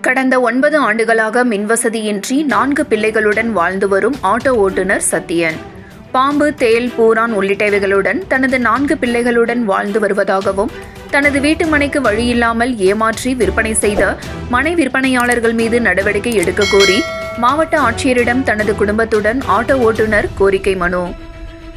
கடந்த ஒன்பது ஆண்டுகளாக மின்வசதியின்றி நான்கு பிள்ளைகளுடன் வாழ்ந்து வரும் ஆட்டோ ஓட்டுநர் சத்தியன் பாம்பு தேல் பூரான் உள்ளிட்டவைகளுடன் தனது நான்கு பிள்ளைகளுடன் வாழ்ந்து வருவதாகவும் தனது வீட்டு மனைக்கு வழியில்லாமல் ஏமாற்றி விற்பனை செய்த மனை விற்பனையாளர்கள் மீது நடவடிக்கை எடுக்க கோரி மாவட்ட ஆட்சியரிடம் தனது குடும்பத்துடன் ஆட்டோ ஓட்டுநர் கோரிக்கை மனு.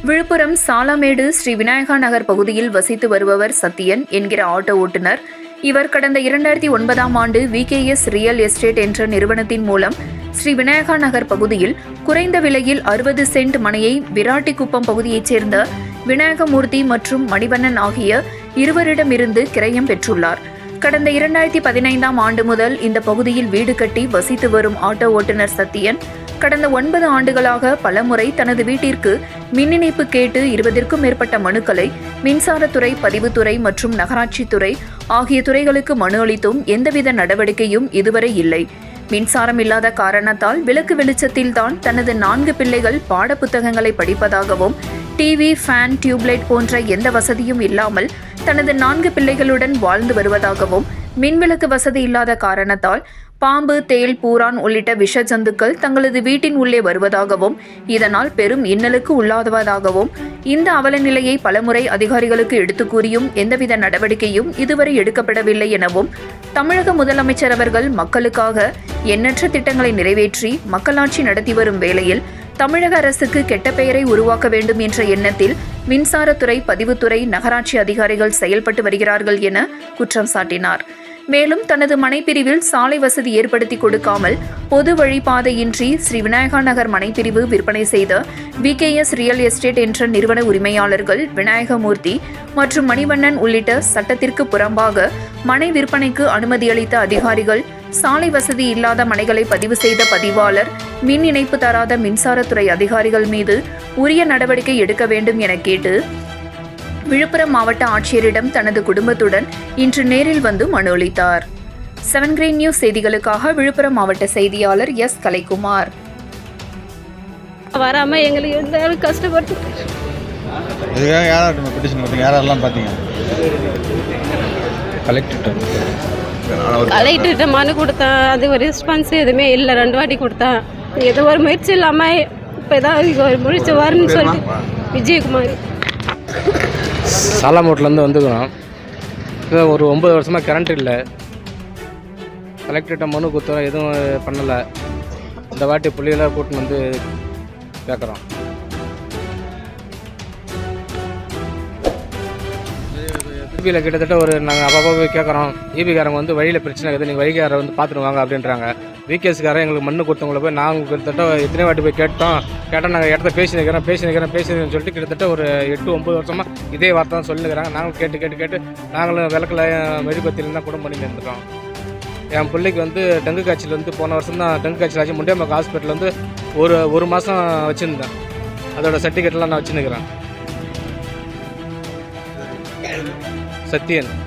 விழுப்புரம் சாலமேடு ஸ்ரீ விநாயகா நகர் பகுதியில் வசித்து வருபவர் சத்யன் என்கிற ஆட்டோ ஓட்டுநர் இவர் கடந்த இரண்டாயிரத்தி ஒன்பதாம் ஆண்டு விகேஎஸ் ரியல் எஸ்டேட் என்ற நிறுவனத்தின் மூலம் ஸ்ரீ விநாயகா நகர் பகுதியில் குறைந்த விலையில் அறுபது சென்ட் மனையை விராட்டிக்குப்பம் பகுதியைச் சேர்ந்த விநாயகமூர்த்தி மற்றும் மணிவண்ணன் ஆகிய இருவரிடமிருந்து கிரயம் பெற்றுள்ளார். கடந்த இரண்டாயிரத்தி பதினைந்தாம் ஆண்டு முதல் இந்த பகுதியில் வீடு கட்டி வசித்து வரும் ஆட்டோ ஓட்டுநர் சத்தியன் கடந்த ஒன்பது ஆண்டுகளாக பலமுறை தனது வீட்டிற்கு மின் இணைப்பு கேட்டு இருபதிற்கும் மேற்பட்ட மனுக்களை மின்சாரத்துறை பதிவுத்துறை மற்றும் நகராட்சித்துறை ஆகிய துறைகளுக்கு மனு அளித்தும் எந்தவித நடவடிக்கையும் இதுவரை இல்லை. மின்சாரம் இல்லாத காரணத்தால் விளக்கு வெளிச்சத்தில்தான் தனது நான்கு பிள்ளைகள் பாடப்புத்தகங்களை படிப்பதாகவும் டிவி ஃபேன் டியூப்லைட் போன்ற எந்த வசதியும் இல்லாமல் தனது நான்கு பிள்ளைகளுடன் வாழ்ந்து வருவதாகவும் மின்விளக்கு வசதி இல்லாத காரணத்தால் பாம்பு தேல் பூரான் உள்ளிட்ட விஷ ஜந்துக்கள் தங்களது வீட்டின் உள்ளே வருவதாகவும் இதனால் பெரும் இன்னலுக்கு உள்ளாதவதாகவும் இந்த அவல நிலையை பலமுறை அதிகாரிகளுக்கு எடுத்துக் கூறியும் எந்தவித நடவடிக்கையும் இதுவரை எடுக்கப்படவில்லை எனவும் தமிழக முதலமைச்சர் அவர்கள் மக்களுக்காக எண்ணற்ற திட்டங்களை நிறைவேற்றி மக்களாட்சி நடத்தி வரும் வேளையில் தமிழக அரசுக்கு கெட்ட பெயரை உருவாக்க வேண்டும் என்ற எண்ணத்தில் மின்சாரத்துறை பதிவுத்துறை நகராட்சி அதிகாரிகள் செயல்பட்டு வருகிறார்கள் என குற்றம் சாட்டினார். மேலும் தனது மனைப்பிரிவில் சாலை வசதி ஏற்படுத்தி கொடுக்காமல் பொது வழிபாதையின்றி ஸ்ரீ விநாயகா நகர் மனைப்பிரிவு விற்பனை செய்த விகேஎஸ் ரியல் எஸ்டேட் என்ற நிறுவன உரிமையாளர்கள் விநாயகமூர்த்தி மற்றும் மணிவண்ணன் உள்ளிட்ட சட்டத்திற்கு புறம்பாக மனை விற்பனைக்கு அனுமதி அளித்த அதிகாரிகள் சாலை வசதி இல்லாத மனைகளை பதிவு செய்த பதிவாளர் மின் இணைப்பு தராத மின்சாரத்துறை அதிகாரிகள் மீது உரிய நடவடிக்கை எடுக்க வேண்டும் என கேட்டு விழுப்புரம் மாவட்ட ஆட்சியரிடம் தனது குடும்பத்துடன் இன்று நேரில் வந்து மனு அளித்தார். செவன் கிரீன் நியூஸ் செய்திகளுக்காக விழுப்புரம் மாவட்ட செய்தியாளர் எஸ். கலைக்குமார். வராம எங்களுக்கு எந்த கஷ்டப்பட்டு இதுக்காக யாராட்டும் பெட்டிஷன் கொடுத்தீங்க? யாரெல்லாம் பார்த்தீங்க? கலெக்டர் கலெக்டர்கிட்ட மனு கொடுத்தேன் அது ஒரு ரெஸ்பான்ஸ் எதுவுமே இல்லை. ரெண்டு வாட்டி கொடுத்தேன் ஏதோ ஒரு முயற்சி இல்லாமல் இப்போ ஏதாவது ஒரு முயற்சி வரும்னு சொல்லிட்டு. விஜயகுமார். சாலாமோட்லேருந்து வந்துக்கிறோம். இப்போ ஒரு ஒம்பது வருஷமாக கரண்ட் இல்லை. கலெக்டர்கிட்ட மனு கொடுத்தோம். எதுவும் பண்ணலை. இந்த வாட்டி பிள்ளைகளாக கூட்டின்னு வந்து கேட்குறோம் திருப்பியில் கிட்டத்தட்ட ஒரு நாங்கள் அப்பப்போ போய் கேட்குறோம் ஈபிக்காரங்க வந்து வழியில் பிரச்சனை இருக்குது. நீங்கள் வழிகாரை வந்து பார்த்துட்டு வாங்க அப்படின்றாங்க. விகேஸ்காரன் எங்களுக்கு மண்ணு கொடுத்தவங்கள போய் நாங்கள் கிட்டத்தட்ட எத்தனை வாட்டி போய் கேட்டோம். கேட்டால் நாங்கள் இடத்த பேசி நிற்கிறோம் பேசி நிற்கிறோம் பேசி நிற்கிறோம்னு சொல்லிட்டு கிட்டத்தட்ட ஒரு எட்டு ஒம்பது வருஷமாக இதே வார்த்தை தான் சொல்லிருக்கிறாங்க நாங்களும் கேட்டு கேட்டு கேட்டு நாங்களும் விளக்கில் மெழுகுபத்தியில் தான் கூட பண்ணி இருந்துட்டோம். என் பிள்ளைக்கு வந்து டெங்கு காய்ச்சல் வந்து போன வருஷம் தான் டெங்கு காய்ச்சல் ஆச்சு. முண்டியம்பாக்கம் ஹாஸ்பிட்டல் வந்து ஒரு ஒரு மாதம் வச்சுருந்தேன். அதோட சர்டிஃபிகேட்லாம் நான் வச்சுருக்கிறேன் 在店。